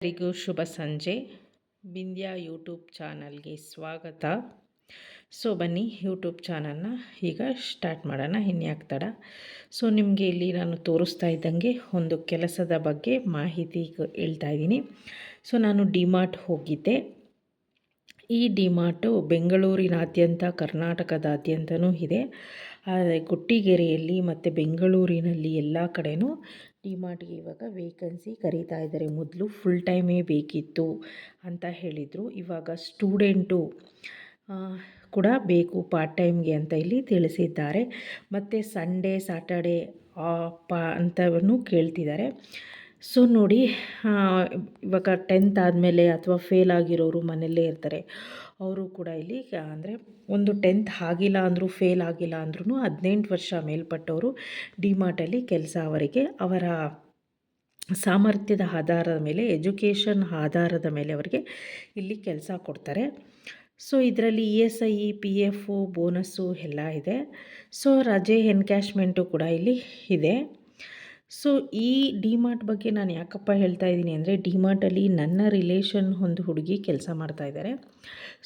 ಎಲ್ಲರಿಗೂ ಶುಭ ಸಂಜೆ. ಬಿಂದ್ಯಾ ಯೂಟ್ಯೂಬ್ ಚಾನಲ್ಗೆ ಸ್ವಾಗತ. ಸೊ ಬನ್ನಿ, ಯೂಟ್ಯೂಬ್ ಚಾನಲ್ನ ಈಗ ಸ್ಟಾರ್ಟ್ ಮಾಡೋಣ. ಇನ್ಯಾಕೆ ತಡ? ಸೊ ನಿಮಗೆ ಇಲ್ಲಿ ನಾನು ತೋರಿಸ್ತಾ ಇದ್ದಂಗೆ ಒಂದು ಕೆಲಸದ ಬಗ್ಗೆ ಮಾಹಿತಿ ಹೇಳ್ತಾ ಇದ್ದೀನಿ. ಸೊ ನಾನು ಡಿಮಾರ್ಟ್ ಹೋಗಿದ್ದೆ. ಈ ಡಿಮಾರ್ಟು ಬೆಂಗಳೂರಿನಾದ್ಯಂತ, ಕರ್ನಾಟಕದಾದ್ಯಂತನೂ ಇದೆ. ಆದರೆ ಗುಟ್ಟಿಗೆರೆಯಲ್ಲಿ ಮತ್ತು ಬೆಂಗಳೂರಿನಲ್ಲಿ ಎಲ್ಲ ಕಡೆಯೂ ಡಿಮಾರ್ಟ್ಗೆ ಇವಾಗ ವೇಕನ್ಸಿ ಕರೀತಾ ಇದ್ದಾರೆ. ಮೊದಲು ಫುಲ್ ಟೈಮೇ ಬೇಕಿತ್ತು ಅಂತ ಹೇಳಿದರು. ಇವಾಗ ಸ್ಟೂಡೆಂಟು ಕೂಡ ಬೇಕು ಪಾರ್ಟ್ ಟೈಮ್ಗೆ ಅಂತ ಇಲ್ಲಿ ತಿಳಿಸಿದ್ದಾರೆ. ಮತ್ತು ಸಂಡೇ ಸ್ಯಾಟರ್ಡೇ ಪಾ ಅಂತವನ್ನು ಕೇಳ್ತಿದ್ದಾರೆ. ಸೊ ನೋಡಿ ಇವಾಗ ಟೆಂತ್ ಆದಮೇಲೆ ಅಥವಾ ಫೇಲ್ ಆಗಿರೋರು ಮನೆಯಲ್ಲೇ ಇರ್ತಾರೆ. ಅವರು ಕೂಡ ಇಲ್ಲಿ ಅಂದರೆ ಒಂದು ಟೆಂತ್ ಆಗಿಲ್ಲ ಅಂದರೂ ಫೇಲ್ ಆಗಿಲ್ಲ ಅಂದ್ರೂ ಹದಿನೆಂಟು ವರ್ಷ ಮೇಲ್ಪಟ್ಟವರು ಡಿಮಾರ್ಟಲ್ಲಿ ಕೆಲಸ ಅವರಿಗೆ. ಅವರ ಸಾಮರ್ಥ್ಯದ ಆಧಾರದ ಮೇಲೆ ಎಜುಕೇಷನ್ ಆಧಾರದ ಮೇಲೆ ಅವರಿಗೆ ಇಲ್ಲಿ ಕೆಲಸ ಕೊಡ್ತಾರೆ. ಸೊ ಇದರಲ್ಲಿ E S I P F bonus ಎಲ್ಲ ಇದೆ. ಸೊ ರಜೆ ಎನ್ಕ್ಯಾಶ್ಮೆಂಟು ಕೂಡ ಇಲ್ಲಿ ಇದೆ. ಸೊ ಈ ಡಿಮಾರ್ಟ್ ಬಗ್ಗೆ ನಾನು ಯಾಕಪ್ಪ ಹೇಳ್ತಾ ಇದ್ದೀನಿ ಅಂದರೆ ಡಿಮಾರ್ಟಲ್ಲಿ ನನ್ನ ರಿಲೇಷನ್ ಒಂದು ಹುಡುಗಿ ಕೆಲಸ ಮಾಡ್ತಾ ಇದ್ದಾರೆ.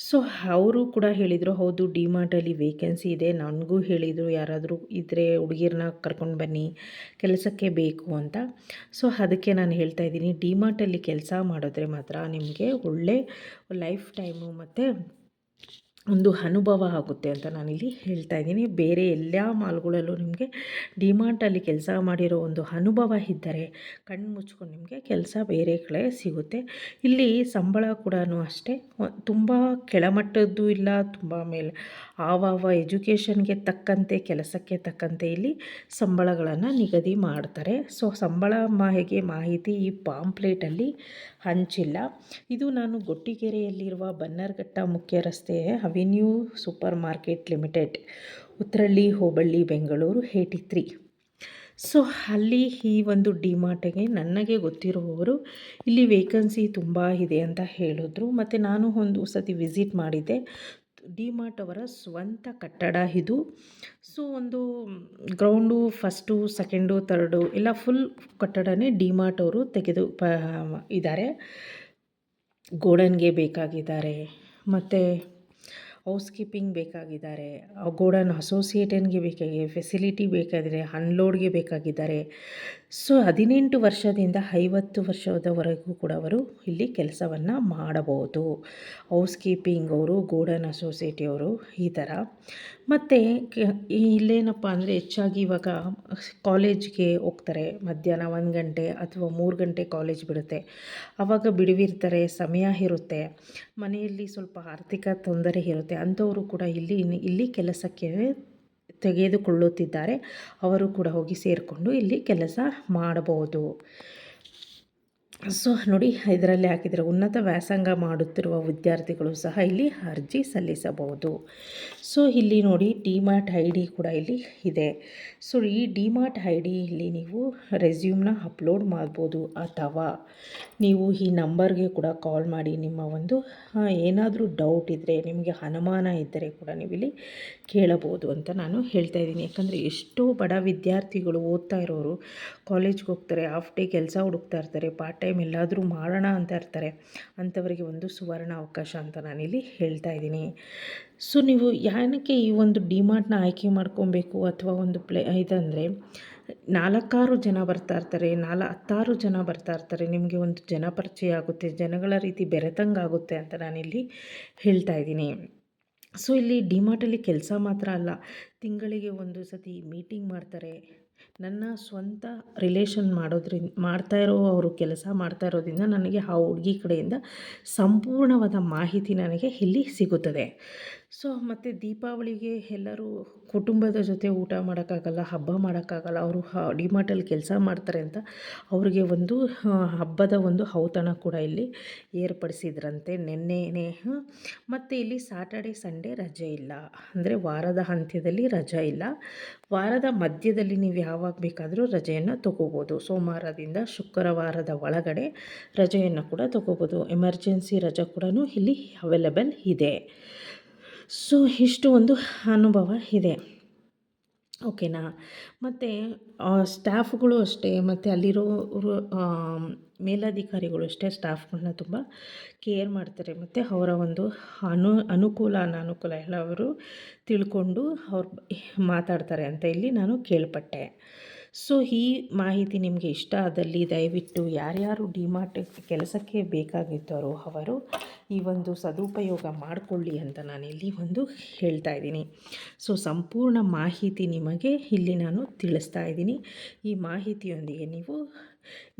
ಸೊ ಅವರು ಕೂಡ ಹೇಳಿದರು, ಹೌದು ಡಿಮಾರ್ಟಲ್ಲಿ ವೇಕೆನ್ಸಿ ಇದೆ. ನನಗೂ ಹೇಳಿದರು, ಯಾರಾದರೂ ಇದ್ದರೆ ಹುಡುಗಿರನ್ನ ಕರ್ಕೊಂಡು ಬನ್ನಿ, ಕೆಲಸಕ್ಕೆ ಬೇಕು ಅಂತ. ಸೊ ಅದಕ್ಕೆ ನಾನು ಹೇಳ್ತಾ ಇದ್ದೀನಿ ಡಿಮಾರ್ಟಲ್ಲಿ ಕೆಲಸ ಮಾಡಿದ್ರೆ ಮಾತ್ರ ನಿಮಗೆ ಒಳ್ಳೆ ಲೈಫ್ ಟೈಮು ಮತ್ತು ಒಂದು ಅನುಭವ ಆಗುತ್ತೆ ಅಂತ ನಾನಿಲ್ಲಿ ಹೇಳ್ತಾ ಇದ್ದೀನಿ. ಬೇರೆ ಎಲ್ಲ ಮಾಲ್ಗಳಲ್ಲೂ ನಿಮಗೆ ಡಿಮಾರ್ಟಲ್ಲಿ ಕೆಲಸ ಮಾಡಿರೋ ಒಂದು ಅನುಭವ ಇದ್ದರೆ ಕಣ್ಣು ಮುಚ್ಕೊಂಡು ನಿಮಗೆ ಕೆಲಸ ಬೇರೆ ಕಡೆ ಸಿಗುತ್ತೆ. ಇಲ್ಲಿ ಸಂಬಳ ಕೂಡ ಅಷ್ಟೇ. ತುಂಬ ಕೆಳಮಟ್ಟದ್ದು ಇಲ್ಲ, ತುಂಬ ಮೇಲೆ ಆವಾವ ಎಜುಕೇಷನ್ಗೆ ತಕ್ಕಂತೆ, ಕೆಲಸಕ್ಕೆ ತಕ್ಕಂತೆ ಇಲ್ಲಿ ಸಂಬಳಗಳನ್ನು ನಿಗದಿ ಮಾಡ್ತಾರೆ. ಸೊ, ಸಂಬಳ ಮಾಹಿಗೆ ಮಾಹಿತಿ ಈ ಪಾಂಪ್ಲೇಟಲ್ಲಿ ಹಂಚಿಲ್ಲ. ಇದು ನಾನು ಗೊಟ್ಟಿಗೆರೆಯಲ್ಲಿರುವ ಬನ್ನರ್ಘಟ್ಟ ಮುಖ್ಯ ರಸ್ತೆ avenue super market limited Uttarahalli ಹೋಬಳ್ಳಿ ಬೆಂಗಳೂರು, ಏಯ್ಟಿ ತ್ರೀ. ಸೊ, ಅಲ್ಲಿ ಈ ಒಂದು ಡಿಮಾರ್ಟಿಗೆ ನನಗೆ ಗೊತ್ತಿರುವವರು, ಇಲ್ಲಿ ವೇಕನ್ಸಿ ತುಂಬ ಇದೆ ಅಂತ ಹೇಳಿದ್ರು. ಮತ್ತು ನಾನು ಒಂದು ಸತಿ ವಿಸಿಟ್ ಮಾಡಿದ್ದೆ. ಡಿಮಾರ್ಟ್ ಅವರ ಸ್ವಂತ ಕಟ್ಟಡ ಇದು. ಸೊ, ಒಂದು ಗ್ರೌಂಡು ಫಸ್ಟು ಸೆಕೆಂಡು ತರ್ಡು ಎಲ್ಲ ಫುಲ್ ಕಟ್ಟಡನೇ ಡಿಮಾರ್ಟ್ ಅವರು ತೆಗೆದು ಪ, ಇದ್ದಾರೆ. ಗೋಡನ್ಗೆ ಬೇಕಾಗಿದ್ದಾರೆ. ಮತ್ತು ಹೌಸ್ ಕೀಪಿಂಗ್ ಬೇಕಾಗಿದ್ದಾರೆ ಗೋಡನ್ ಅಸೋಸಿಯೇಟನ್ಗೆ ಬೇಕಾಗಿದೆ ಫೆಸಿಲಿಟಿ ಬೇಕಾದರೆ ಅನ್ಲೋಡ್ಗೆ ಬೇಕಾಗಿದ್ದಾರೆ. ಸೊ, ಹದಿನೆಂಟು ವರ್ಷದಿಂದ ಐವತ್ತು ವರ್ಷದವರೆಗೂ ಕೂಡ ಅವರು ಇಲ್ಲಿ ಕೆಲಸವನ್ನು ಮಾಡಬಹುದು. ಹೌಸ್ ಕೀಪಿಂಗ್ ಅವರು, ಗೋಡನ್ ಅಸೋಸಿಯೇಟಿ ಅವರು ಈ ಥರ. ಮತ್ತು ಇಲ್ಲೇನಪ್ಪ ಅಂದರೆ ಹೆಚ್ಚಾಗಿ ಇವಾಗ ಕಾಲೇಜ್ಗೆ ಹೋಗ್ತಾರೆ. ಮಧ್ಯಾಹ್ನ ಒಂದು ಗಂಟೆ ಅಥವಾ ಮೂರು ಗಂಟೆ ಕಾಲೇಜ್ ಬಿಡುತ್ತೆ. ಆವಾಗ ಬಿಡುವಿರ್ತಾರೆ, ಸಮಯ ಇರುತ್ತೆ. ಮನೆಯಲ್ಲಿ ಸ್ವಲ್ಪ ಆರ್ಥಿಕ ತೊಂದರೆ ಇರುತ್ತೆ. ಅಂಥವರು ಕೂಡ ಇಲ್ಲಿ ಇಲ್ಲಿ ಕೆಲಸಕ್ಕೆ ತೆಗೆದುಕೊಳ್ಳುತ್ತಿದ್ದಾರೆ. ಅವರು ಕೂಡ ಹೋಗಿ ಸೇರಿಕೊಂಡು ಇಲ್ಲಿ ಕೆಲಸ ಮಾಡಬಹುದು. ಸೊ, ನೋಡಿ, ಇದರಲ್ಲಿ ಹಾಕಿದರೆ ಉನ್ನತ ವ್ಯಾಸಂಗ ಮಾಡುತ್ತಿರುವ ವಿದ್ಯಾರ್ಥಿಗಳು ಸಹ ಇಲ್ಲಿ ಅರ್ಜಿ ಸಲ್ಲಿಸಬಹುದು. ಸೊ, ಇಲ್ಲಿ ನೋಡಿ ಡಿಮಾರ್ಟ್ ಐ ಡಿ ಕೂಡ ಇಲ್ಲಿ ಇದೆ. ಸೊ, ಈ ಡಿಮಾರ್ಟ್ ಐ ಡಿಯಲ್ಲಿ ನೀವು ರೆಸ್ಯೂಮ್ನ ಅಪ್ಲೋಡ್ ಮಾಡ್ಬೋದು ಅಥವಾ ನೀವು ಈ ನಂಬರ್ಗೆ ಕೂಡ ಕಾಲ್ ಮಾಡಿ ನಿಮ್ಮ ಒಂದು ಏನಾದರೂ ಡೌಟ್ ಇದ್ದರೆ ನಿಮಗೆ ಅನುಮಾನ ಇದ್ದರೆ ಕೂಡ ನೀವು ಇಲ್ಲಿ ಕೇಳಬಹುದು ಅಂತ ನಾನು ಹೇಳ್ತಾ ಇದ್ದೀನಿ. ಯಾಕಂದರೆ ಎಷ್ಟೋ ಬಡ ವಿದ್ಯಾರ್ಥಿಗಳು ಓದ್ತಾ ಇರೋರು, ಕಾಲೇಜ್ಗೆ ಹೋಗ್ತಾರೆ ಹಾಫ್ ಡೇ ಕೆಲಸ ಹುಡುಕ್ತಾ ಇರ್ತಾರೆ, ಪಾರ್ಟ್ ಎಲ್ಲಾದರೂ ಮಾಡೋಣ ಅಂತ ಇರ್ತಾರೆ. ಅಂಥವರಿಗೆ ಒಂದು ಸುವರ್ಣ ಅವಕಾಶ ಅಂತ ನಾನಿಲ್ಲಿ ಹೇಳ್ತಾ ಇದ್ದೀನಿ. ಸೊ, ನೀವು ಯಾನಕ್ಕೆ ಈ ಒಂದು ಡಿಮಾರ್ಟ್ನ ಆಯ್ಕೆ ಮಾಡ್ಕೊಬೇಕು ಅಥವಾ ಒಂದು ಪ್ಲೇ ಇದಂದರೆ ನಾಲ್ಕಾರು ಜನ ಬರ್ತಾ ಇರ್ತಾರೆ ನಾಲ್ಕು ಹತ್ತಾರು ಜನ ಬರ್ತಾ ಇರ್ತಾರೆ, ನಿಮಗೆ ಒಂದು ಜನ ಪರಿಚಯ ಆಗುತ್ತೆ, ಜನಗಳ ರೀತಿ ಬೆರೆತಂಗಾಗುತ್ತೆ ಅಂತ ನಾನಿಲ್ಲಿ ಹೇಳ್ತಾ ಇದ್ದೀನಿ. ಸೊ, ಇಲ್ಲಿ ಡಿಮಾರ್ಟಲ್ಲಿ ಕೆಲಸ ಮಾತ್ರ ಅಲ್ಲ, ತಿಂಗಳಿಗೆ ಒಂದು ಸತಿ ಮೀಟಿಂಗ್ ಮಾಡ್ತಾರೆ ನನ್ನ ಸ್ವಂತ ರಿಲೇಷನ್ ಮಾಡೋದ್ರಿಂದ ಮಾಡ್ತಾ ಇರೋ ಅವರು ಕೆಲಸ ಮಾಡ್ತಾ ಇರೋದ್ರಿಂದ ನನಗೆ ಆ ಹುಡುಗಿ ಕಡೆಯಿಂದ ಸಂಪೂರ್ಣವಾದ ಮಾಹಿತಿ ನನಗೆ ಇಲ್ಲಿ ಸಿಗುತ್ತದೆ. ಸೊ ಮತ್ತು ದೀಪಾವಳಿಗೆ ಎಲ್ಲರೂ ಕುಟುಂಬದ ಜೊತೆ ಊಟ ಮಾಡೋಕ್ಕಾಗಲ್ಲ, ಹಬ್ಬ ಮಾಡೋಕ್ಕಾಗಲ್ಲ, ಅವರು ಹ, ಡಿಮಾರ್ಟಲ್ಲಿ ಕೆಲಸ ಮಾಡ್ತಾರೆ ಅಂತ ಅವರಿಗೆ ಒಂದು ಹಬ್ಬದ ಒಂದು ಔತಣ ಕೂಡ ಇಲ್ಲಿ ಏರ್ಪಡಿಸಿದ್ರಂತೆ ನಿನ್ನೆನೇ. ಮತ್ತು ಇಲ್ಲಿ ಸಾಟರ್ಡೆ ಸಂಡೇ ರಜೆ ಇಲ್ಲ. ಅಂದರೆ ವಾರದ ಅಂತ್ಯದಲ್ಲಿ ರಜೆ ಇಲ್ಲ. ವಾರದ ಮಧ್ಯದಲ್ಲಿ ನೀವು ಯಾವಾಗ ಬೇಕಾದರೂ ರಜೆಯನ್ನು ತಗೋಬೋದು. ಸೋಮವಾರದಿಂದ ಶುಕ್ರವಾರದ ಒಳಗಡೆ ರಜೆಯನ್ನು ಕೂಡ ತಗೋಬೋದು. ಎಮರ್ಜೆನ್ಸಿ ರಜೆ ಕೂಡ ಇಲ್ಲಿ ಅವೈಲೇಬಲ್ ಇದೆ. ಸೊ, ಇಷ್ಟು ಒಂದು ಅನುಭವ ಇದೆ. ಓಕೆನಾ? ಮತ್ತು ಸ್ಟಾಫ್ಗಳು ಅಷ್ಟೇ, ಮತ್ತು ಅಲ್ಲಿರೋ ಮೇಲಾಧಿಕಾರಿಗಳು ಅಷ್ಟೇ ಸ್ಟಾಫ್ಗಳನ್ನ ತುಂಬ ಕೇರ್ ಮಾಡ್ತಾರೆ. ಮತ್ತು ಅವರ ಒಂದು ಅನು, ಅನುಕೂಲ, ಅನಾನುಕೂಲ ಎಲ್ಲ ಅವರು ತಿಳ್ಕೊಂಡು ಅವ್ರು ಮಾತಾಡ್ತಾರೆ ಅಂತ ಇಲ್ಲಿ ನಾನು ಕೇಳ್ಪಟ್ಟೆ. ಸೊ ಈ ಮಾಹಿತಿ ನಿಮಗೆ ಇಷ್ಟ ಆದಲ್ಲಿ ದಯವಿಟ್ಟು ಯಾರ್ಯಾರು ಡಿಮಾರ್ಟ್ ಕೆಲಸಕ್ಕೆ ಬೇಕಾಗಿದ್ದಾರೋ ಅವರು ಈ ಒಂದು ಸದುಪಯೋಗ ಮಾಡಿಕೊಳ್ಳಿ ಅಂತ ನಾನಿಲ್ಲಿ ಒಂದು ಹೇಳ್ತಾ ಇದ್ದೀನಿ. ಸೊ ಸಂಪೂರ್ಣ ಮಾಹಿತಿ ನಿಮಗೆ ಇಲ್ಲಿ ನಾನು ತಿಳಿಸ್ತಾ ಇದ್ದೀನಿ. ಈ ಮಾಹಿತಿಯೊಂದಿಗೆ ನೀವು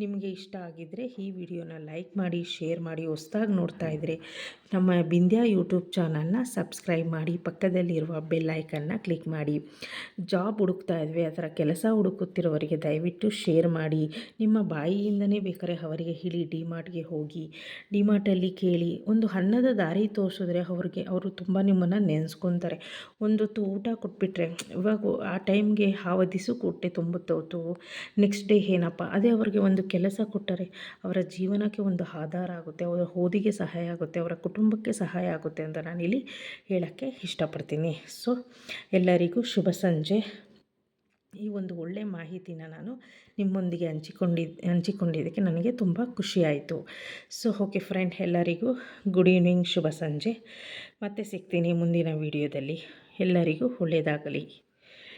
ನಿಮಗೆ ಇಷ್ಟ ಆಗಿದ್ದರೆ ಈ ವಿಡಿಯೋನ ಲೈಕ್ ಮಾಡಿ, ಶೇರ್ ಮಾಡಿ, ಹೊಸ್ದಾಗಿ ನೋಡ್ತಾ ಇದ್ದರೆ ನಮ್ಮ ಬಿಂದ್ಯಾ ಯೂಟ್ಯೂಬ್ ಚಾನಲ್ನ ಸಬ್ಸ್ಕ್ರೈಬ್ ಮಾಡಿ, ಪಕ್ಕದಲ್ಲಿರುವ ಬೆಲ್ ಐಕನ್ನ ಕ್ಲಿಕ್ ಮಾಡಿ. ಜಾಬ್ ಹುಡುಕ್ತಾ ಇದ್ವಿ, ಅದರ ಕೆಲಸ ಹುಡುಕುತ್ತಿರೋವರಿಗೆ ದಯವಿಟ್ಟು ಶೇರ್ ಮಾಡಿ. ನಿಮ್ಮ ಬಾಯಿಯಿಂದನೇ ಬೇಕಾದ್ರೆ ಅವರಿಗೆ ಹೇಳಿ, ಡಿಮಾರ್ಟ್ಗೆ ಹೋಗಿ. ಡಿಮಾರ್ಟಲ್ಲಿ ಕೇಳಿ, ಒಂದು ಅನ್ನದ ದಾರಿ ತೋರಿಸಿದ್ರೆ ಅವ್ರಿಗೆ, ಅವರು ತುಂಬ ನಿಮ್ಮನ್ನು ನೆನೆಸ್ಕೊತಾರೆ. ಒಂದೊತ್ತು ಊಟ ಕೊಟ್ಬಿಟ್ರೆ, ಇವಾಗ ಆ ಟೈಮ್ಗೆ ಆ ದಿಸು ಹೊಟ್ಟೆ ತುಂಬುತ್ತೋತು ನೆಕ್ಸ್ಟ್ ಡೇ ಏನಪ್ಪ, ಅದೇ ಅವ್ರಿಗೆ ಒಂದು ಕೆಲಸ ಕೊಟ್ಟರೆ ಅವರ ಜೀವನಕ್ಕೆ ಒಂದು ಆಧಾರ ಆಗುತ್ತೆ, ಅವರ ಓದಿಗೆ ಸಹಾಯ ಆಗುತ್ತೆ, ಅವರ ಕುಟುಂಬಕ್ಕೆ ಸಹಾಯ ಆಗುತ್ತೆ ಅಂತ ನಾನಿಲ್ಲಿ ಹೇಳೋಕ್ಕೆ ಇಷ್ಟಪಡ್ತೀನಿ. ಸೊ, ಎಲ್ಲರಿಗೂ ಶುಭ ಸಂಜೆ. ಈ ಒಂದು ಒಳ್ಳೆಯ ಮಾಹಿತಿನ ನಾನು ನಿಮ್ಮೊಂದಿಗೆ ಹಂಚಿಕೊಂಡಿದ್ದ ಹಂಚಿಕೊಂಡಿದ್ದಕ್ಕೆ ನನಗೆ ತುಂಬ ಖುಷಿಯಾಯಿತು ಸೊ, ಓಕೆ ಫ್ರೆಂಡ್, ಎಲ್ಲರಿಗೂ ಗುಡ್ ಈವ್ನಿಂಗ್, ಶುಭ ಸಂಜೆ. ಮತ್ತೆ ಸಿಗ್ತೀನಿ ಮುಂದಿನ ವಿಡಿಯೋದಲ್ಲಿ. ಎಲ್ಲರಿಗೂ ಒಳ್ಳೆಯದಾಗಲಿ.